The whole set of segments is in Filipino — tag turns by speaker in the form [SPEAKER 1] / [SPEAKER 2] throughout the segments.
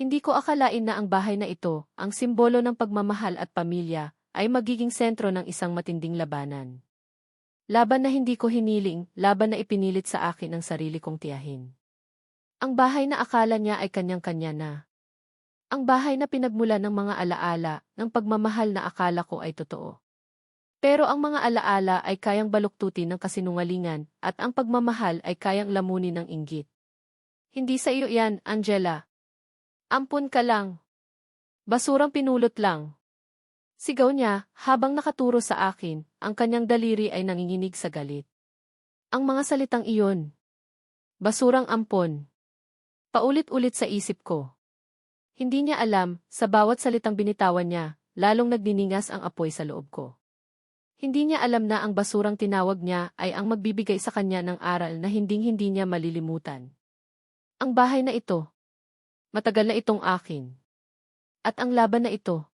[SPEAKER 1] Hindi ko akalain na ang bahay na ito, ang simbolo ng pagmamahal at pamilya, ay magiging sentro ng isang matinding labanan. Laban na hindi ko hiniling, laban na ipinilit sa akin ng sarili kong tiyahin. Ang bahay na akala niya ay kanyang-kanya na. Ang bahay na pinagmula ng mga alaala, ng pagmamahal na akala ko ay totoo. Pero ang mga alaala ay kayang baluktutin ng kasinungalingan at ang pagmamahal ay kayang lamunin ng inggit. Hindi sa iyo yan, Angela. Ampun ka lang. Basurang pinulot lang. Sigaw niya, habang nakaturo sa akin, ang kanyang daliri ay nanginginig sa galit. Ang mga salitang iyon. Basurang ampon. Paulit-ulit sa isip ko. Hindi niya alam, sa bawat salitang binitawan niya, lalong nagniningas ang apoy sa loob ko. Hindi niya alam na ang basurang tinawag niya ay ang magbibigay sa kanya ng aral na hinding-hindi niya malilimutan. Ang bahay na ito. Matagal na itong akin. At ang laban na ito.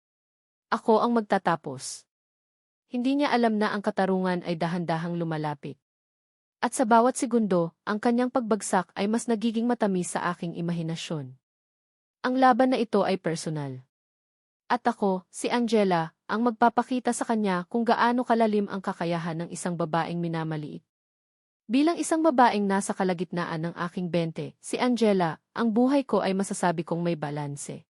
[SPEAKER 1] Ako ang magtatapos. Hindi niya alam na ang katarungan ay dahan-dahang lumalapit. At sa bawat segundo, ang kanyang pagbagsak ay mas nagiging matamis sa aking imahinasyon. Ang laban na ito ay personal. At ako, si Angela, ang magpapakita sa kanya kung gaano kalalim ang kakayahan ng isang babaeng minamaliit. Bilang isang babaeng nasa kalagitnaan ng aking bente, si Angela, ang buhay ko ay masasabi kong may balanse.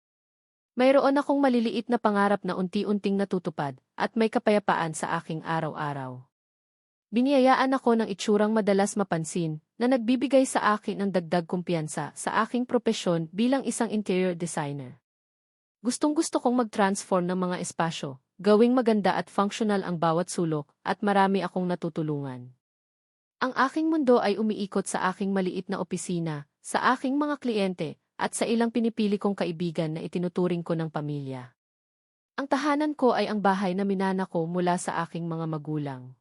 [SPEAKER 1] Mayroon akong maliliit na pangarap na unti-unting natutupad, at may kapayapaan sa aking araw-araw. Biniyayaan ako ng itsurang madalas mapansin, na nagbibigay sa akin ng dagdag kumpiyansa sa aking propesyon bilang isang interior designer. Gustong gusto kong mag-transform ng mga espasyo, gawing maganda at functional ang bawat sulok, at marami akong natutulungan. Ang aking mundo ay umiikot sa aking maliit na opisina, sa aking mga kliyente, at sa ilang pinipili kong kaibigan na itinuturing ko ng pamilya. Ang tahanan ko ay ang bahay na minana ko mula sa aking mga magulang.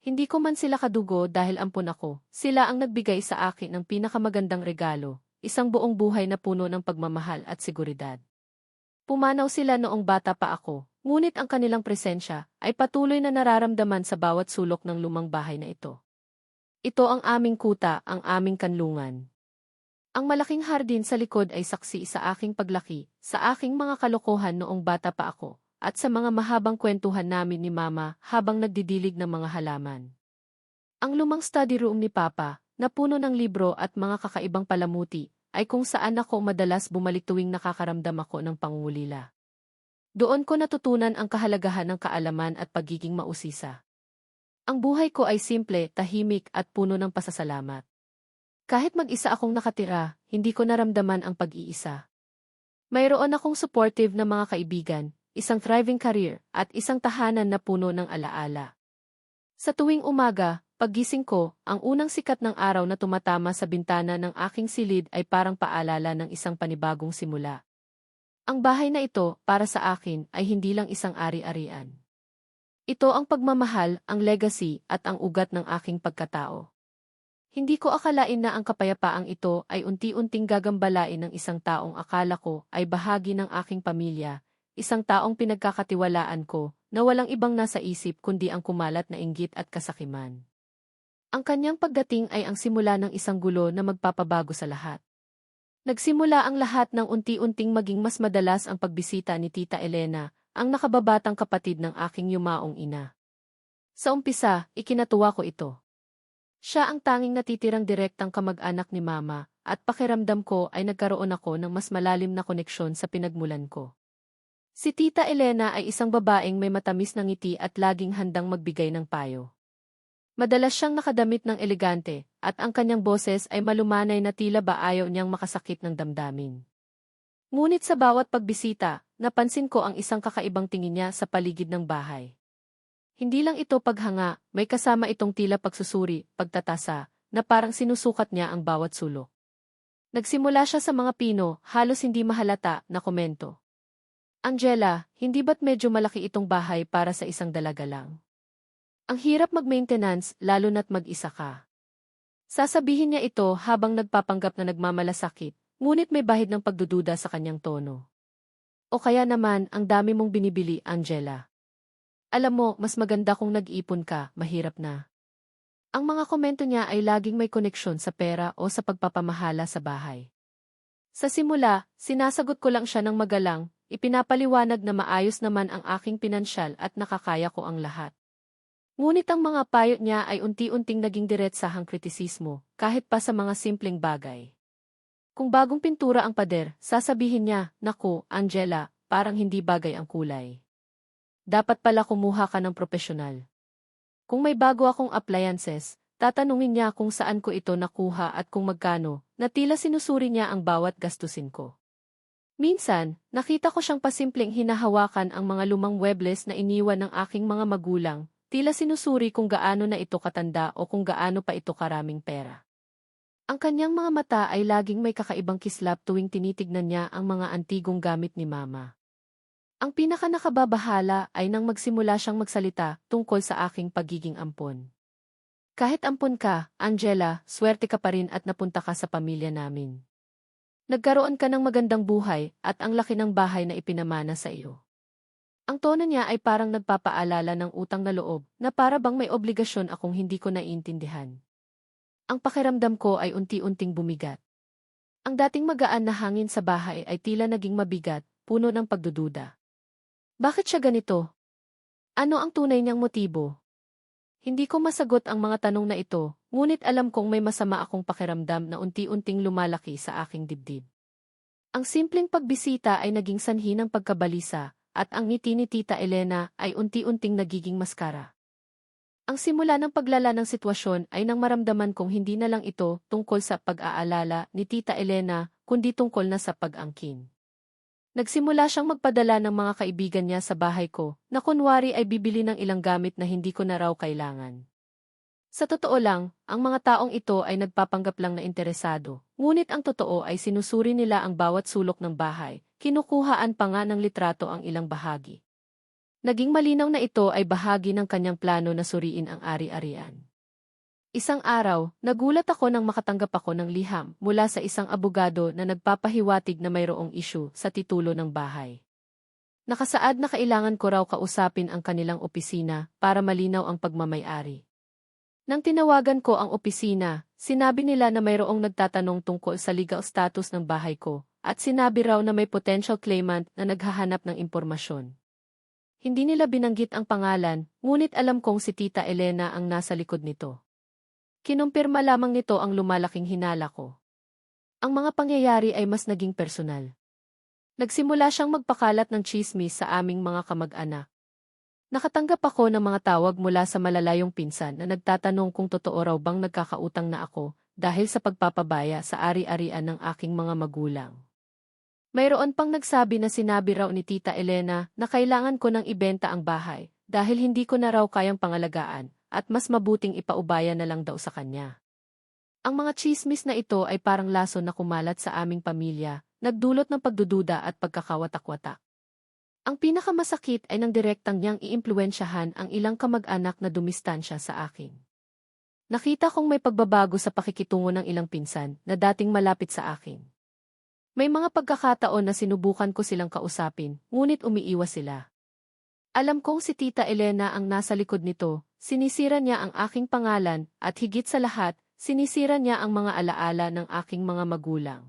[SPEAKER 1] Hindi ko man sila kadugo dahil ampun ako, sila ang nagbigay sa akin ng pinakamagandang regalo, isang buong buhay na puno ng pagmamahal at seguridad. Pumanaw sila noong bata pa ako, ngunit ang kanilang presensya ay patuloy na nararamdaman sa bawat sulok ng lumang bahay na ito. Ito ang aming kuta, ang aming kanlungan. Ang malaking hardin sa likod ay saksi sa aking paglaki, sa aking mga kalokohan noong bata pa ako, at sa mga mahabang kwentuhan namin ni Mama habang nagdidilig ng mga halaman. Ang lumang study room ni Papa, na puno ng libro at mga kakaibang palamuti, ay kung saan ako madalas bumalik tuwing nakakaramdam ako ng pangungulila. Doon ko natutunan ang kahalagahan ng kaalaman at pagiging mausisa. Ang buhay ko ay simple, tahimik at puno ng pasasalamat. Kahit mag-isa akong nakatira, hindi ko naramdaman ang pag-iisa. Mayroon akong supportive na mga kaibigan, isang thriving career, at isang tahanan na puno ng alaala. Sa tuwing umaga, Paggising ko, ang unang sikat ng araw na tumatama sa bintana ng aking silid ay parang paalala ng isang panibagong simula. Ang bahay na ito, para sa akin, ay hindi lang isang ari-arian. Ito ang pagmamahal, ang legacy, at ang ugat ng aking pagkatao. Hindi ko akalain na ang kapayapaang ito ay unti-unting gagambalain ng isang taong akala ko ay bahagi ng aking pamilya, isang taong pinagkakatiwalaan ko, na walang ibang nasa isip kundi ang kumalat na inggit at kasakiman. Ang kanyang pagdating ay ang simula ng isang gulo na magpapabago sa lahat. Nagsimula ang lahat ng unti-unting maging mas madalas ang pagbisita ni Tita Elena, ang nakababatang kapatid ng aking yumaong ina. Sa umpisa, ikinatuwa ko ito. Siya ang tanging natitirang direktang kamag-anak ni Mama, at pakiramdam ko ay nagkaroon ako ng mas malalim na koneksyon sa pinagmulan ko. Si Tita Elena ay isang babaeng may matamis na ngiti at laging handang magbigay ng payo. Madalas siyang nakadamit ng elegante, at ang kanyang boses ay malumanay na tila ba ayaw niyang makasakit ng damdamin. Ngunit sa bawat pagbisita, napansin ko ang isang kakaibang tingin niya sa paligid ng bahay. Hindi lang ito paghanga, may kasama itong tila pagsusuri, pagtatasa, na parang sinusukat niya ang bawat sulok. Nagsimula siya sa mga pino, halos hindi mahalata, na komento. Angela, hindi ba't medyo malaki itong bahay para sa isang dalaga lang? Ang hirap mag-maintenance lalo na't mag-isa ka. Sasabihin niya ito habang nagpapanggap na nagmamalasakit, ngunit may bahid ng pagdududa sa kanyang tono. O kaya naman, ang dami mong binibili, Angela. Alam mo, mas maganda kung nag-ipon ka, mahirap na. Ang mga komento niya ay laging may koneksyon sa pera o sa pagpapamahala sa bahay. Sa simula, sinasagot ko lang siya ng magalang, ipinapaliwanag na maayos naman ang aking pinansyal at nakakaya ko ang lahat. Ngunit ang mga payo niya ay unti-unting naging diretsahang kritisismo, kahit pa sa mga simpleng bagay. Kung bagong pintura ang pader, sasabihin niya, Naku, Angela, parang hindi bagay ang kulay. Dapat pala kumuha ka ng profesional. Kung may bago akong appliances, tatanungin niya kung saan ko ito nakuha at kung magkano, na tila sinusuri niya ang bawat gastusin ko. Minsan, nakita ko siyang pasimpleng hinahawakan ang mga lumang webles na iniwan ng aking mga magulang, tila sinusuri kung gaano na ito katanda o kung gaano pa ito karaming pera. Ang kanyang mga mata ay laging may kakaibang kislap tuwing tinitignan niya ang mga antigong gamit ni Mama. Ang pinaka nakababahala ay nang magsimula siyang magsalita tungkol sa aking pagiging ampon. Kahit ampon ka, Angela, swerte ka pa rin at napunta ka sa pamilya namin. Nagkaroon ka ng magandang buhay at ang laki ng bahay na ipinamana sa iyo. Ang tono niya ay parang nagpapaalala ng utang na loob na para bang may obligasyon akong hindi ko naiintindihan. Ang pakiramdam ko ay unti-unting bumigat. Ang dating magaan na hangin sa bahay ay tila naging mabigat, puno ng pagdududa. Bakit siya ganito? Ano ang tunay niyang motibo? Hindi ko masagot ang mga tanong na ito, ngunit alam kong may masama akong pakiramdam na unti-unting lumalaki sa aking dibdib. Ang simpleng pagbisita ay naging sanhi ng pagkabalisa, at ang ngiti ni Tita Elena ay unti-unting nagiging maskara. Ang simula ng paglala ng sitwasyon ay nang maramdaman kong hindi na lang ito tungkol sa pag-aalala ni Tita Elena, kundi tungkol na sa pag-angkin. Nagsimula siyang magpadala ng mga kaibigan niya sa bahay ko, na kunwari ay bibili ng ilang gamit na hindi ko na raw kailangan. Sa totoo lang, ang mga taong ito ay nagpapanggap lang na interesado, ngunit ang totoo ay sinusuri nila ang bawat sulok ng bahay, kinukuhaan pa nga ng litrato ang ilang bahagi. Naging malinaw na ito ay bahagi ng kanyang plano na suriin ang ari-arian. Isang araw, nagulat ako nang makatanggap ako ng liham mula sa isang abogado na nagpapahiwatig na mayroong isyu sa titulo ng bahay. Nakasaad na kailangan ko raw kausapin ang kanilang opisina para malinaw ang pagmamayari. Nang tinawagan ko ang opisina, sinabi nila na mayroong nagtatanong tungkol sa legal status ng bahay ko, at sinabi raw na may potential claimant na naghahanap ng impormasyon. Hindi nila binanggit ang pangalan, ngunit alam kong si Tita Elena ang nasa likod nito. Kinumpirma lamang nito ang lumalaking hinala ko. Ang mga pangyayari ay mas naging personal. Nagsimula siyang magpakalat ng chismis sa aming mga kamag-anak. Nakatanggap ako ng mga tawag mula sa malalayong pinsan na nagtatanong kung totoo raw bang nagkakautang na ako dahil sa pagpapabaya sa ari-arian ng aking mga magulang. Mayroon pang nagsabi na sinabi raw ni Tita Elena na kailangan ko nang ibenta ang bahay dahil hindi ko na raw kayang pangalagaan at mas mabuting ipaubaya na lang daw sa kanya. Ang mga chismis na ito ay parang laso na kumalat sa aming pamilya, nagdulot ng pagdududa at pagkakawatak-watak. Ang pinakamasakit ay nang direktang niyang iimpluensyahan ang ilang kamag-anak na dumistansya sa akin. Nakita kong may pagbabago sa pakikitungo ng ilang pinsan na dating malapit sa akin. May mga pagkakataon na sinubukan ko silang kausapin, ngunit umiiwas sila. Alam kong si Tita Elena ang nasa likod nito, sinisira niya ang aking pangalan, at higit sa lahat, sinisira niya ang mga alaala ng aking mga magulang.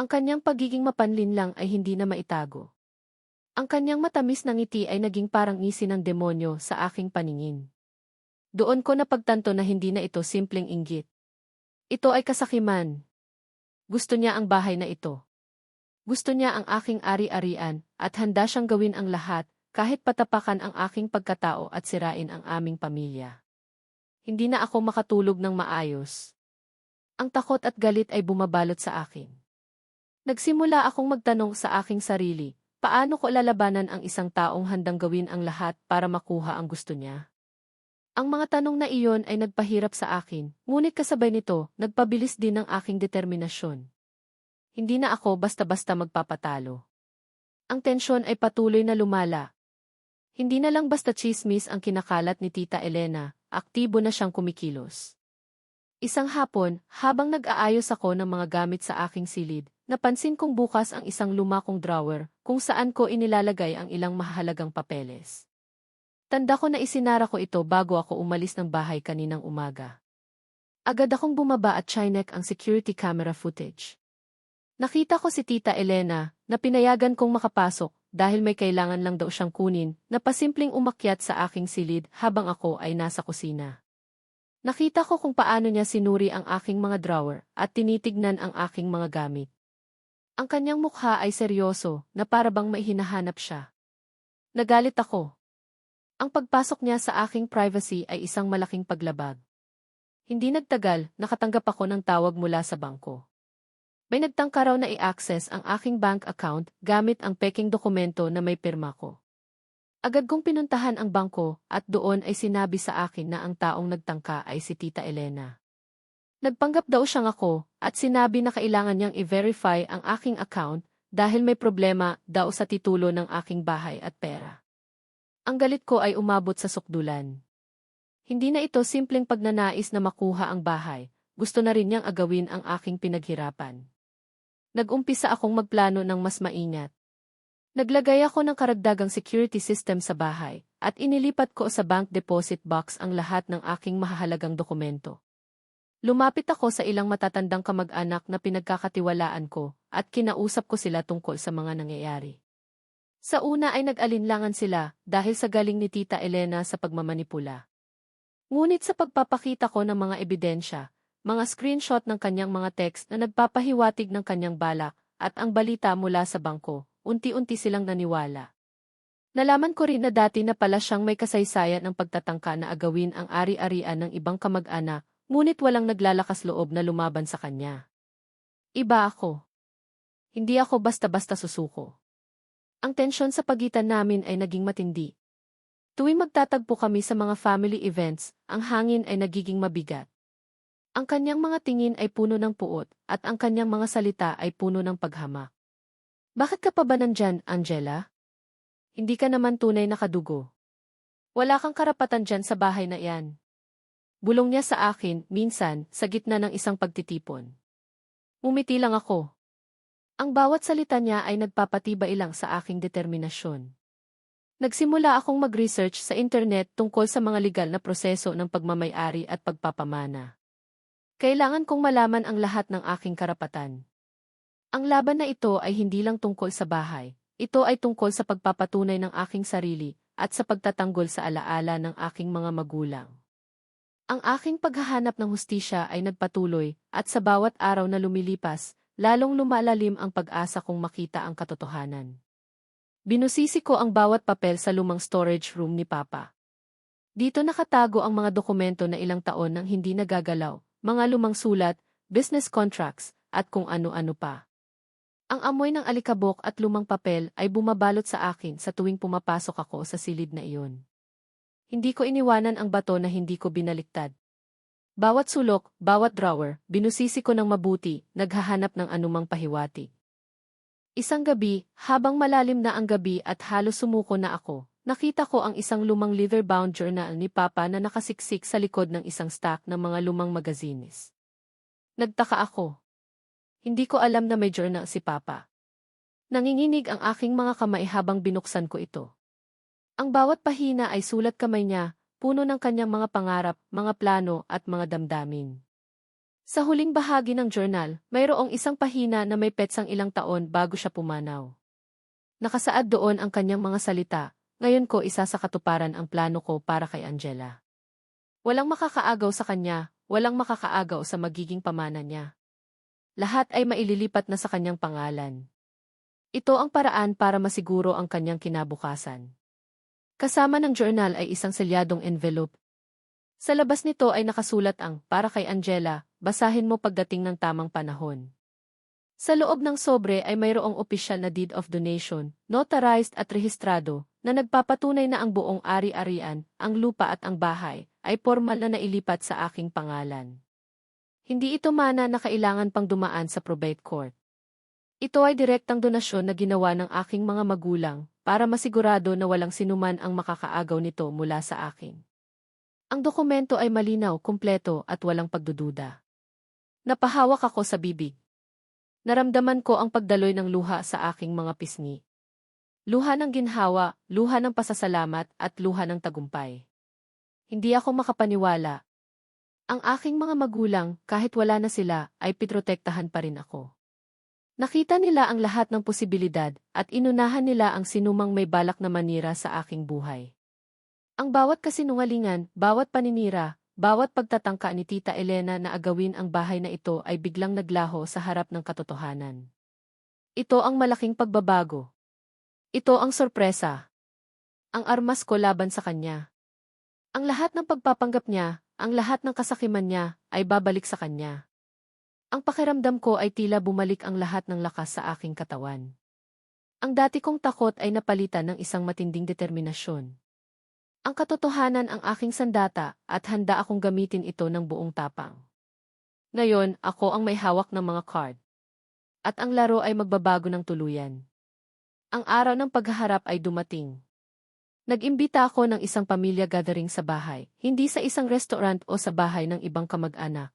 [SPEAKER 1] Ang kanyang pagiging mapanlin lang ay hindi na maitago. Ang kanyang matamis na ngiti ay naging parang ngisi ng demonyo sa aking paningin. Doon ko napagtanto na hindi na ito simpleng inggit. Ito ay kasakiman, gusto niya ang bahay na ito. Gusto niya ang aking ari-arian, at handa siyang gawin ang lahat, kahit patapakan ang aking pagkatao at sirain ang aming pamilya. Hindi na ako makatulog ng maayos. Ang takot at galit ay bumabalot sa akin. Nagsimula akong magtanong sa aking sarili, paano ko lalabanan ang isang taong handang gawin ang lahat para makuha ang gusto niya? Ang mga tanong na iyon ay nagpahirap sa akin, ngunit kasabay nito, nagpabilis din ang aking determinasyon. Hindi na ako basta-basta magpapatalo. Ang tensyon ay patuloy na lumala. Hindi na lang basta chismis ang kinakalat ni Tita Elena, aktibo na siyang kumikilos. Isang hapon, habang nag-aayos ako ng mga gamit sa aking silid, napansin kong bukas ang isang lumakong drawer kung saan ko inilalagay ang ilang mahalagang papeles. Tanda ko na isinara ko ito bago ako umalis ng bahay kaninang umaga. Agad akong bumaba at chinek ang security camera footage. Nakita ko si Tita Elena na pinayagan kong makapasok dahil may kailangan lang daw siyang kunin na pasimpleng umakyat sa aking silid habang ako ay nasa kusina. Nakita ko kung paano niya sinuri ang aking mga drawer at tinitignan ang aking mga gamit. Ang kanyang mukha ay seryoso na para bang may hinahanap siya. Nagalit ako. Ang pagpasok niya sa aking privacy ay isang malaking paglabag. Hindi nagtagal, nakatanggap ako ng tawag mula sa bangko. May nagtangka raw na i-access ang aking bank account gamit ang peking dokumento na may pirma ko. Agad kong pinuntahan ang bangko at doon ay sinabi sa akin na ang taong nagtangka ay si Tita Elena. Nagpanggap daw siyang ako at sinabi na kailangan niyang i-verify ang aking account dahil may problema daw sa titulo ng aking bahay at pera. Ang galit ko ay umabot sa sukdulan. Hindi na ito simpleng pagnanais na makuha ang bahay, gusto na rin niyang agawin ang aking pinaghirapan. Nag-umpisa akong magplano ng mas maingat. Naglagay ako ng karagdagang security system sa bahay at inilipat ko sa bank deposit box ang lahat ng aking mahahalagang dokumento. Lumapit ako sa ilang matatandang kamag-anak na pinagkakatiwalaan ko at kinausap ko sila tungkol sa mga nangyayari. Sa una ay nag-alinlangan sila dahil sa galing ni Tita Elena sa pagmamanipula. Ngunit sa pagpapakita ko ng mga ebidensya, mga screenshot ng kanyang mga text na nagpapahiwatig ng kanyang balak, at ang balita mula sa bangko, unti-unti silang naniwala. Nalaman ko rin na dati na pala siyang may kasaysayan ng pagtatangka na agawin ang ari-arian ng ibang kamag-anak, ngunit walang naglalakas loob na lumaban sa kanya. Iba ako. Hindi ako basta-basta susuko. Ang tensyon sa pagitan namin ay naging matindi. Tuwing magtatagpo kami sa mga family events, ang hangin ay nagiging mabigat. Ang kanyang mga tingin ay puno ng puot, at ang kanyang mga salita ay puno ng paghamak. Bakit ka pa ba nandyan, Angela? Hindi ka naman tunay na kadugo. Wala kang karapatan dyan sa bahay na iyan. Bulong niya sa akin, minsan, sa gitna ng isang pagtitipon. Umiti lang ako. Ang bawat salita niya ay nagpapatibay lang sa aking determinasyon. Nagsimula akong mag-research sa internet tungkol sa mga legal na proseso ng pagmamayari at pagpapamana. Kailangan kong malaman ang lahat ng aking karapatan. Ang laban na ito ay hindi lang tungkol sa bahay, ito ay tungkol sa pagpapatunay ng aking sarili at sa pagtatanggol sa alaala ng aking mga magulang. Ang aking paghahanap ng hustisya ay nagpatuloy at sa bawat araw na lumilipas, lalong lumalalim ang pag-asa kong makita ang katotohanan. Binusisi ko ang bawat papel sa lumang storage room ni Papa. Dito nakatago ang mga dokumento na ilang taon nang hindi nagagalaw, mga lumang sulat, business contracts, at kung ano-ano pa. Ang amoy ng alikabok at lumang papel ay bumabalot sa akin sa tuwing pumapasok ako sa silid na iyon. Hindi ko iniwanan ang bato na hindi ko binaliktad. Bawat sulok, bawat drawer, binusisi ko ng mabuti, naghahanap ng anumang pahiwati. Isang gabi, habang malalim na ang gabi at halos sumuko na ako, Nakita ko ang isang lumang leather-bound journal ni Papa na nakasiksik sa likod ng isang stack ng mga lumang magazines. Nagtaka ako. Hindi ko alam na may journal si Papa. Nanginginig ang aking mga kamay habang binuksan ko ito. Ang bawat pahina ay sulat kamay niya, puno ng kanyang mga pangarap, mga plano at mga damdamin. Sa huling bahagi ng journal, mayroong isang pahina na may petsang ilang taon bago siya pumanaw. Nakasaad doon ang kanyang mga salita, ngayon ko isa sa katuparan ang plano ko para kay Angela. Walang makakaagaw sa kanya, walang makakaagaw sa magiging pamana niya. Lahat ay maililipat na sa kanyang pangalan. Ito ang paraan para masiguro ang kanyang kinabukasan. Kasama ng journal ay isang selyadong envelope. Sa labas nito ay nakasulat ang, para kay Angela, basahin mo pagdating ng tamang panahon. Sa loob ng sobre ay mayroong opisyal na deed of donation, notarized at rehistrado, na nagpapatunay na ang buong ari-arian, ang lupa at ang bahay, ay formal na nailipat sa aking pangalan. Hindi ito mana na kailangan pang dumaan sa probate court. Ito ay direktang donasyon na ginawa ng aking mga magulang para masigurado na walang sinuman ang makakaagaw nito mula sa akin. Ang dokumento ay malinaw, kumpleto at walang pagdududa. Napahawak ako sa bibig. Naramdaman ko ang pagdaloy ng luha sa aking mga pisngi. Luha ng ginhawa, luha ng pasasalamat, at luha ng tagumpay. Hindi ako makapaniwala. Ang aking mga magulang, kahit wala na sila, ay pitrotektahan pa rin ako. Nakita nila ang lahat ng posibilidad at inunahan nila ang sinumang may balak na manira sa aking buhay. Ang bawat kasinungalingan, bawat paninira, bawat pagtatangka ni Tita Elena na agawin ang bahay na ito ay biglang naglaho sa harap ng katotohanan. Ito ang malaking pagbabago. Ito ang sorpresa. Ang armas ko laban sa kanya. Ang lahat ng pagpapanggap niya, ang lahat ng kasakiman niya, ay babalik sa kanya. Ang pakiramdam ko ay tila bumalik ang lahat ng lakas sa aking katawan. Ang dati kong takot ay napalitan ng isang matinding determinasyon. Ang katotohanan ang aking sandata at handa akong gamitin ito ng buong tapang. Ngayon, ako ang may hawak ng mga card. At ang laro ay magbabago ng tuluyan. Ang araw ng paghaharap ay dumating. Nag-imbita ako ng isang pamilya gathering sa bahay, hindi sa isang restaurant o sa bahay ng ibang kamag-anak.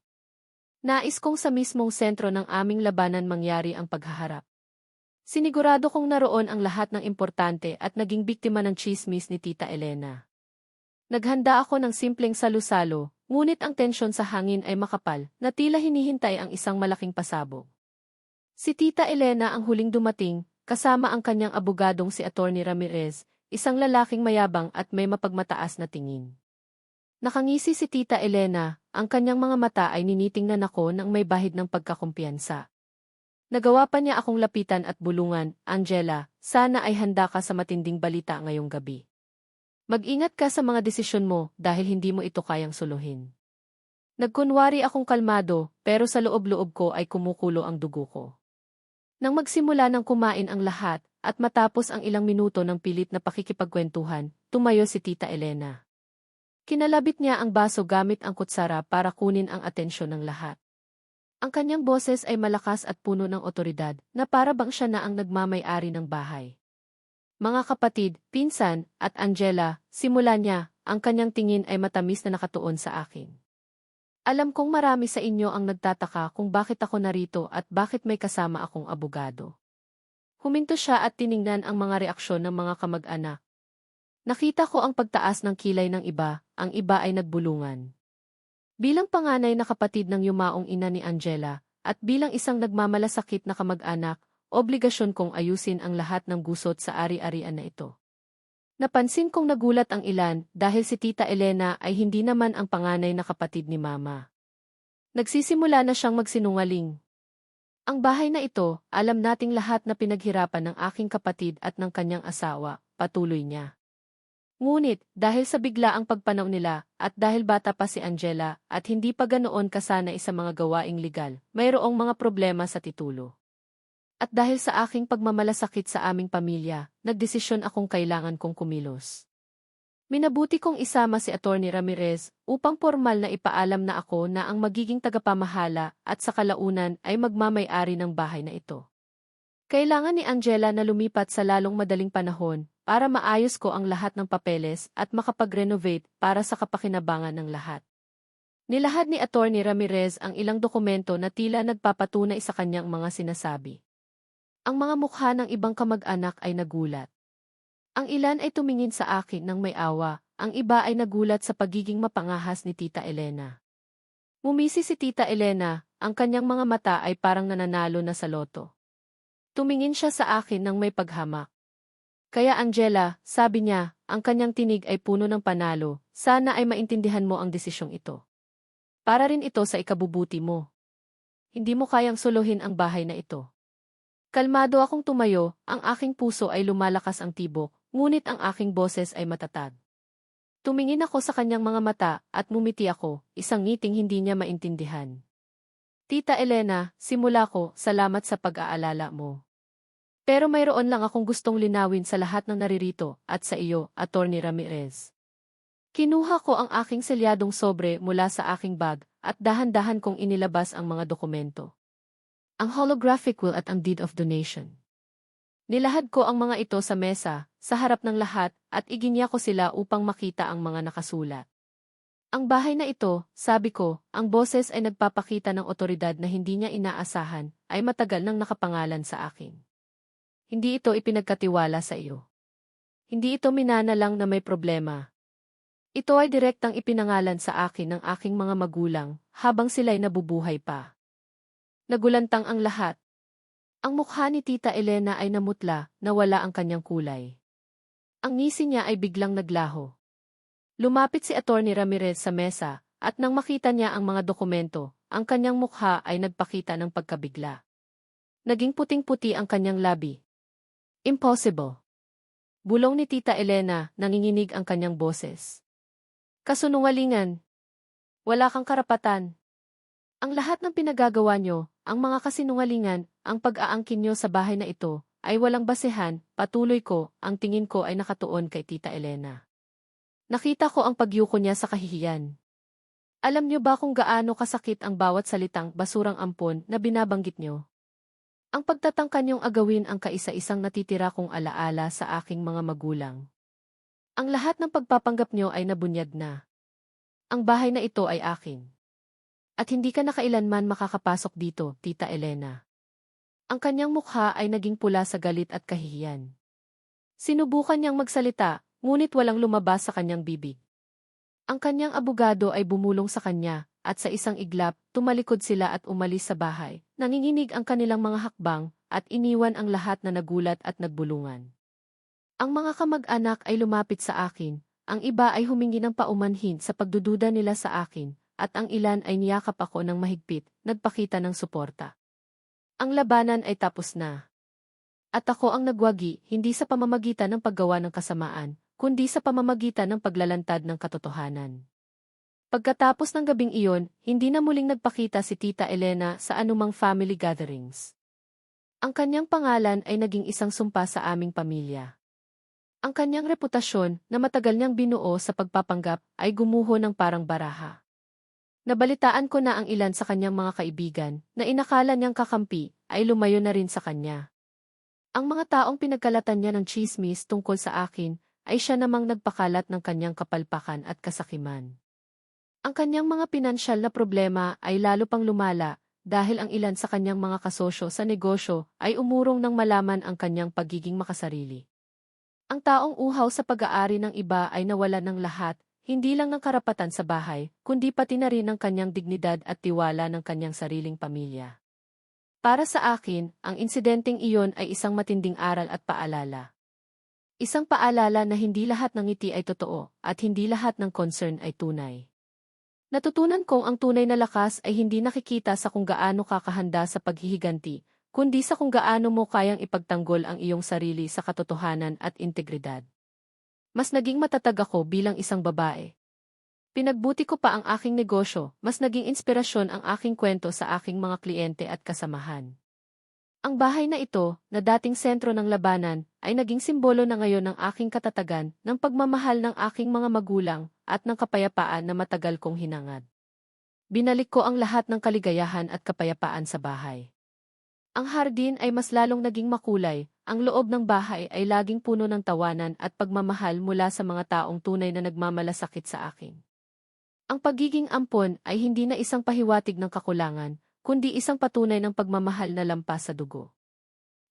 [SPEAKER 1] Nais kong sa mismong sentro ng aming labanan mangyari ang paghaharap. Sinigurado kong naroon ang lahat ng importante at naging biktima ng chismis ni Tita Elena. Naghanda ako ng simpleng salusalo, ngunit ang tensyon sa hangin ay makapal, na tila hinihintay ang isang malaking pasabog. Si Tita Elena ang huling dumating, kasama ang kanyang abogadong si Attorney Ramirez, isang lalaking mayabang at may mapagmataas na tingin. Nakangisi si Tita Elena, ang kanyang mga mata ay ninitingnan ako ng may bahid ng pagkakumpiyansa. Nagawa pa niya akong lapitan at bulungan, Angela, sana ay handa ka sa matinding balita ngayong gabi. Mag-ingat ka sa mga desisyon mo dahil hindi mo ito kayang suluhin. Nagkunwari akong kalmado, pero sa loob-loob ko ay kumukulo ang dugo ko. Nang magsimula ng kumain ang lahat, at matapos ang ilang minuto ng pilit na pakikipagkwentuhan, tumayo si Tita Elena. Kinalabit niya ang baso gamit ang kutsara para kunin ang atensyon ng lahat. Ang kanyang boses ay malakas at puno ng otoridad, na para bang siya na ang nagmamay-ari ng bahay. Mga kapatid, pinsan, at Angela, simula niya, ang kanyang tingin ay matamis na nakatuon sa akin. Alam kong marami sa inyo ang nagtataka kung bakit ako narito at bakit may kasama akong abogado. Huminto siya at tiningnan ang mga reaksyon ng mga kamag-anak. Nakita ko ang pagtaas ng kilay ng iba, ang iba ay nagbulungan. Bilang panganay na kapatid ng yumaong ina ni Angela, at bilang isang nagmamalasakit na kamag-anak, obligasyon kong ayusin ang lahat ng gusot sa ari-arian na ito. Napansin kong nagulat ang ilan dahil si Tita Elena ay hindi naman ang panganay na kapatid ni Mama. Nagsisimula na siyang magsinungaling. Ang bahay na ito, alam nating lahat na pinaghirapan ng aking kapatid at ng kanyang asawa, patuloy niya. Ngunit, dahil sa bigla ang pagpanaw nila, at dahil bata pa si Angela, at hindi pa ganoon kasanay sa mga gawaing legal, mayroong mga problema sa titulo. At dahil sa aking pagmamalasakit sa aming pamilya, nagdesisyon akong kailangan kong kumilos. Minabuti kong isama si Attorney Ramirez upang formal na ipaalam na ako na ang magiging tagapamahala at sa kalaunan ay magmamay-ari ng bahay na ito. Kailangan ni Angela na lumipat sa lalong madaling panahon para maayos ko ang lahat ng papeles at makapag-renovate para sa kapakinabangan ng lahat. Nilahad ni Attorney Ramirez ang ilang dokumento na tila nagpapatunay sa kanyang mga sinasabi. Ang mga mukha ng ibang kamag-anak ay nagulat. Ang ilan ay tumingin sa akin ng may awa, ang iba ay nagulat sa pagiging mapangahas ni Tita Elena. Mumisi si Tita Elena, ang kanyang mga mata ay parang nananalo na sa loto. Tumingin siya sa akin ng may paghamak. Kaya Angela, sabi niya, ang kanyang tinig ay puno ng panalo, sana ay maintindihan mo ang desisyong ito. Para rin ito sa ikabubuti mo. Hindi mo kayang suluhin ang bahay na ito. Kalmado akong tumayo, ang aking puso ay lumalakas ang tibok, ngunit ang aking boses ay matatag. Tumingin ako sa kanyang mga mata at mumiti ako, isang ngiting hindi niya maintindihan. Tita Elena, simula ko, salamat sa pag-aalala mo. Pero mayroon lang akong gustong linawin sa lahat ng naririto at sa iyo, Attorney Ramirez. Kinuha ko ang aking selyadong sobre mula sa aking bag at dahan-dahan kong inilabas ang mga dokumento. Ang holographic will at ang deed of donation. Nilahad ko ang mga ito sa mesa, sa harap ng lahat, at iginya ko sila upang makita ang mga nakasulat. Ang bahay na ito, sabi ko, ang boses ay nagpapakita ng otoridad na hindi niya inaasahan, ay matagal nang nakapangalan sa akin. Hindi ito ipinagkatiwala sa iyo. Hindi ito minana lang na may problema. Ito ay direktang ipinangalan sa akin ng aking mga magulang habang sila'y nabubuhay pa. Nagulantang ang lahat. Ang mukha ni Tita Elena ay namutla, nawala ang kanyang kulay. Ang ngisi niya ay biglang naglaho. Lumapit si Attorney Ramirez sa mesa, at nang makita niya ang mga dokumento, ang kanyang mukha ay nagpakita ng pagkabigla. Naging puting-puti ang kanyang labi. Impossible. Bulong ni Tita Elena, nanginginig ang kanyang boses. Kasunungalingan. Wala kang karapatan. Ang lahat ng pinagagawa nyo, ang mga kasinungalingan, ang pag-aangkin nyo sa bahay na ito, ay walang basehan, patuloy ko, ang tingin ko ay nakatuon kay Tita Elena. Nakita ko ang pagyuko niya sa kahihiyan. Alam niyo ba kung gaano kasakit ang bawat salitang basurang ampon na binabanggit niyo? Ang pagtatangka niyong agawin ang kaisa-isang natitira kong alaala sa aking mga magulang. Ang lahat ng pagpapanggap niyo ay nabunyag na. Ang bahay na ito ay akin. At hindi ka na kailanman makakapasok dito, Tita Elena. Ang kanyang mukha ay naging pula sa galit at kahihiyan. Sinubukan niyang magsalita, ngunit walang lumabas sa kanyang bibig. Ang kanyang abogado ay bumulong sa kanya, at sa isang iglap, tumalikod sila at umalis sa bahay. Nanginginig ang kanilang mga hakbang, at iniwan ang lahat na nagulat at nagbulungan. Ang mga kamag-anak ay lumapit sa akin, ang iba ay humingi ng paumanhin sa pagdududa nila sa akin, at ang ilan ay niyakap ako ng mahigpit, nagpakita ng suporta. Ang labanan ay tapos na. At ako ang nagwagi, hindi sa pamamagitan ng paggawa ng kasamaan, kundi sa pamamagitan ng paglalantad ng katotohanan. Pagkatapos ng gabing iyon, hindi na muling nagpakita si Tita Elena sa anumang family gatherings. Ang kanyang pangalan ay naging isang sumpa sa aming pamilya. Ang kanyang reputasyon, na matagal niyang binuo sa pagpapanggap, ay gumuho ng parang baraha. Nabalitaan ko na ang ilan sa kanyang mga kaibigan, na inakala niyang kakampi, ay lumayo na rin sa kanya. Ang mga taong pinagkalatan niya ng chismis tungkol sa akin, ay siya namang nagpakalat ng kanyang kapalpakan at kasakiman. Ang kanyang mga pinansyal na problema ay lalo pang lumala, dahil ang ilan sa kanyang mga kasosyo sa negosyo ay umurong ng malaman ang kanyang pagiging makasarili. Ang taong uhaw sa pag-aari ng iba ay nawala ng lahat, hindi lang ng karapatan sa bahay, kundi pati na rin ng kanyang dignidad at tiwala ng kanyang sariling pamilya. Para sa akin, ang insidenteng iyon ay isang matinding aral at paalala. Isang paalala na hindi lahat ng ngiti ay totoo, at hindi lahat ng concern ay tunay. Natutunan kong ang tunay na lakas ay hindi nakikita sa kung gaano kakahanda sa paghihiganti, kundi sa kung gaano mo kayang ipagtanggol ang iyong sarili sa katotohanan at integridad. Mas naging matatag ako bilang isang babae. Pinagbuti ko pa ang aking negosyo, mas naging inspirasyon ang aking kwento sa aking mga kliyente at kasamahan. Ang bahay na ito, na dating sentro ng labanan, ay naging simbolo na ngayon ng aking katatagan, ng pagmamahal ng aking mga magulang, at ng kapayapaan na matagal kong hinangad. Binalik ko ang lahat ng kaligayahan at kapayapaan sa bahay. Ang hardin ay mas lalong naging makulay, ang loob ng bahay ay laging puno ng tawanan at pagmamahal mula sa mga taong tunay na nagmamalasakit sa akin. Ang pagiging ampon ay hindi na isang pahiwatig ng kakulangan, kundi isang patunay ng pagmamahal na lampas sa dugo.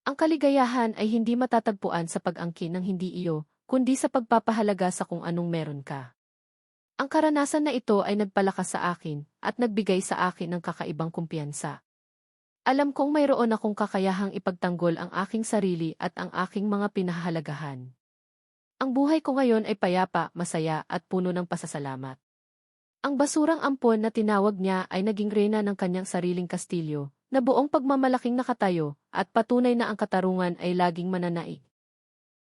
[SPEAKER 1] Ang kaligayahan ay hindi matatagpuan sa pag-angkin ng hindi iyo, kundi sa pagpapahalaga sa kung anong meron ka. Ang karanasan na ito ay nagpalakas sa akin at nagbigay sa akin ng kakaibang kumpiyansa. Alam kong mayroon akong kakayahang ipagtanggol ang aking sarili at ang aking mga pinahahalagahan. Ang buhay ko ngayon ay payapa, masaya at puno ng pasasalamat. Ang basurang ampon na tinawag niya ay naging reyna ng kanyang sariling kastilyo, na buong pagmamalaking nakatayo, at patunay na ang katarungan ay laging mananaig.